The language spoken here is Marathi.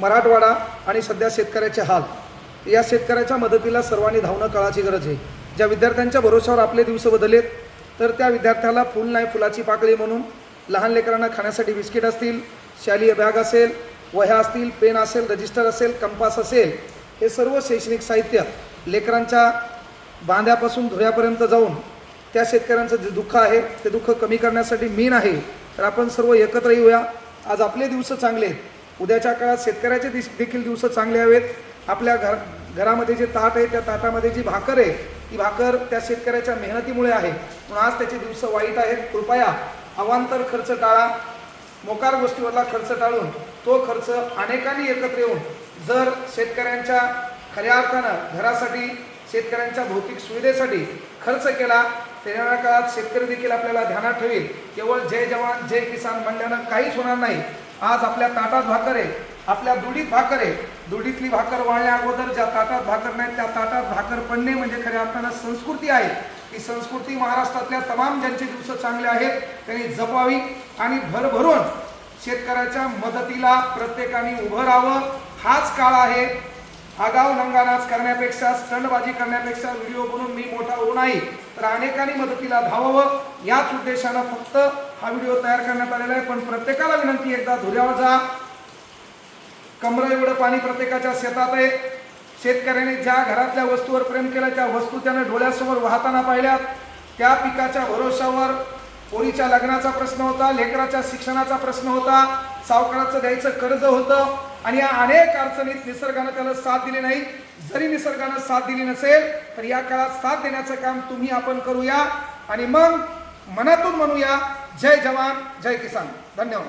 मराठवाडा आणि सध्या शेतकऱ्याचे हाल. या शेतकऱ्याच्या मदतीला सर्वांनी धावणं काळाची गरज आहे. ज्या विद्यार्थ्यांच्या भरोश्यावर आपले दिवस बदलेत तर त्या विद्यार्थ्याला फुल नाही फुलाची पाकळी म्हणून लहान लेकरांना खाण्यासाठी बिस्किट असतील शालेय बॅग असेल वह्या असतील पेन असेल रजिस्टर असेल कंपास असेल हे सर्व शैक्षणिक साहित्य लेकरांच्या बांध्यापासून धुऱ्यापर्यंत जाऊन त्या शेतकऱ्यांचं जे दुःख आहे ते दुःख कमी करण्यासाठी मीन आहे तर आपण सर्व एकत्र येऊया. आज आपले दिवस चांगले आहेत. उद्याच्या काळात शेतकऱ्याचे दिस देखील दिवस चांगले हवेत. आपल्या घर घरामध्ये जे ताट आहे त्या ताटामध्ये जी भाकर आहे ती भाकर त्या शेतकऱ्याच्या मेहनतीमुळे आहे. पण आज त्याचे दिवस वाईट आहेत. कृपया अवांतर खर्च टाळा. मोकार गोष्टीवरला खर्च टाळून तो खर्च अनेकांनी एकत्र येऊन जर शेतकऱ्यांच्या खऱ्या अर्थानं घरासाठी शेतकऱ्यांच्या भौतिक सुविधेसाठी खर्च केला तर येणाऱ्या काळात शेतकरी देखील आपल्याला ध्यानात ठेवेल. केवळ जय जवान जय किसान म्हणल्यानं काहीच होणार नाही. आज आपल्या ताटात भाकर आहे आपल्या दुडीत भाकर आहे. दुडीतली भाकर वाळल्या अगोदर ज्या ताटात भाकर नाही त्या ताटात भाकर पडणे म्हणजे खऱ्या अर्थानं संस्कृती आहे. ही संस्कृती महाराष्ट्रातल्या तमाम ज्यांचे दिवस चांगले आहेत त्यांनी जपावी आणि भरभरून शेतकऱ्याच्या मदतीला प्रत्येकाने उभं राहावं. हाच काळ आहे. आगाव नंगानाच करण्यापेक्षा स्टंडबाजी करण्यापेक्षा व्हिडिओ बनवून मी मोठा होऊ नाही तर अनेकांनी मदतीला धावावं. याच उद्देशानं फक्त हा व्हिडिओ तयार करण्यात आलेला आहे. पण प्रत्येकाला विनंती एकदा धुऱ्यावर जा. कमरं एवढं पाणी प्रत्येकाच्या शेतात आहे. शेतकऱ्याने ज्या घरातल्या वस्तूवर प्रेम केलं त्या वस्तू त्यानं डोळ्यासमोर वाहताना पाहिल्यात. त्या पिकाच्या भरोशावर पोरीच्या लग्नाचा प्रश्न होता लेकराच्या शिक्षणाचा प्रश्न होता सावकाराचं द्यायचं कर्ज होतं आणि या अनेक अडचणीत निसर्गानं त्याला साथ दिली नाही. जरी निसर्गानं साथ दिली नसेल तर या काळात साथ देण्याचं काम तुम्ही आपण करूया. आणि मग मनातून म्हणूया जय जवान जय किसान. धन्यवाद.